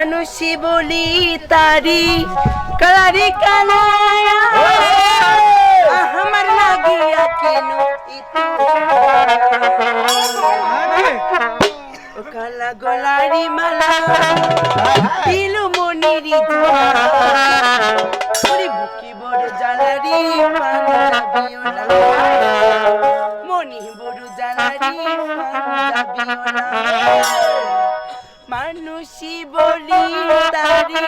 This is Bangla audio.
মানুষই বলি তারি কালারি কালায়া আমার লাগিয়া কেন কালা গলারি মালা, দিলু মনিরি ওরে বুকি বড় না। মনি বড় জ্বালারি পাঞ্জাবিও না। মানুষই বলি তারি।